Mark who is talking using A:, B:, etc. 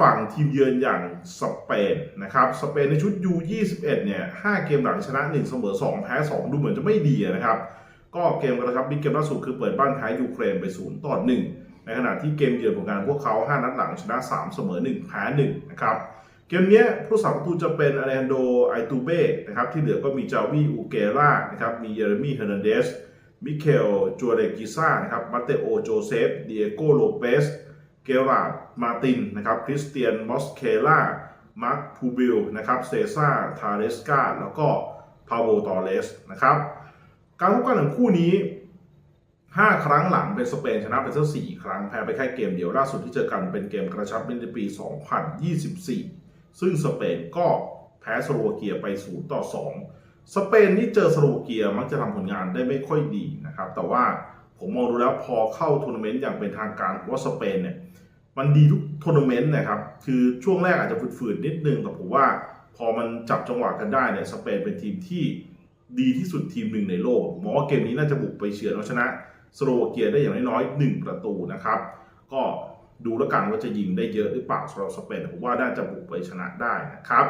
A: ฝั่งทีมเยือนอย่างสเปนนะครับสเปนในชุด U21 เนี่ย5เกมหลังชนะ 1 เสมอ 2 แพ้ 2 ดูเหมือนจะไม่ดีนะครับ ก็เกมกระชับบิ๊กเกมล่าสุดคือเปิดบ้านแพ้ยูเครนไป0ต่อ1ในขณะที่เกมเยือนของการพวกเขา 5 นัดหลังชนะ 3 เสมอ 1 แพ้1นะครับเกมนี้ผู้สาประตูจะเป็นอเลนโดไอตูเบ้นะครับที่เหลือก็มีจาวีอูเกรานะครับมีเยเรมีเฮอร์นันเดสมิเคลจูเรกิซ่านะครับมาเตโอโจเซฟเดียโกโลเปส เกราดมาตินนะครับคริสเตียนมอสเคล่ามาร์คพูบิลนะครับเซซ่าทาเรสกาแล้วก็พาโบตอเลสนะครับการพบกันของคู่นี้ 5 ครั้งหลังเป็นสเปนชนะไปซะ4ครั้งแพ้ไปแค่เกมเดียวล่าสุดที่เจอกันเป็นเกมกระชับในปี 2024 ซึ่งสเปนก็แพ้สโลวาเกียไป 0 ต่อ 2 สเปนนี่เจอสโลวาเกียมักจะทำผลงานได้ไม่ค่อยดีนะครับ แต่ว่าผมมองดูแล้วพอเข้าทัวร์นาเมนต์อย่างเป็นทางการว่าสเปนเนี่ย มันดีทุกทัวร์นาเมนต์นะครับ คือช่วงแรกอาจจะฝืดๆนิดนึงแต่ผมว่า พอมันจับจังหวะกันได้เนี่ยสเปนเป็นทีมที่ดีที่สุดทีมหนึ่งในโลกผมมองว่าเกมนี้น่าจะบุกไปเฉือนเอาชนะสโลวาเกียได้อย่างน้อยๆหนึ่งประตูนะครับ ก็ดูแล้วกันว่าจะยิงได้เยอะหรือเปล่าสำหรับสเปนผมว่าน่าจะบุกไปชนะได้นะครับ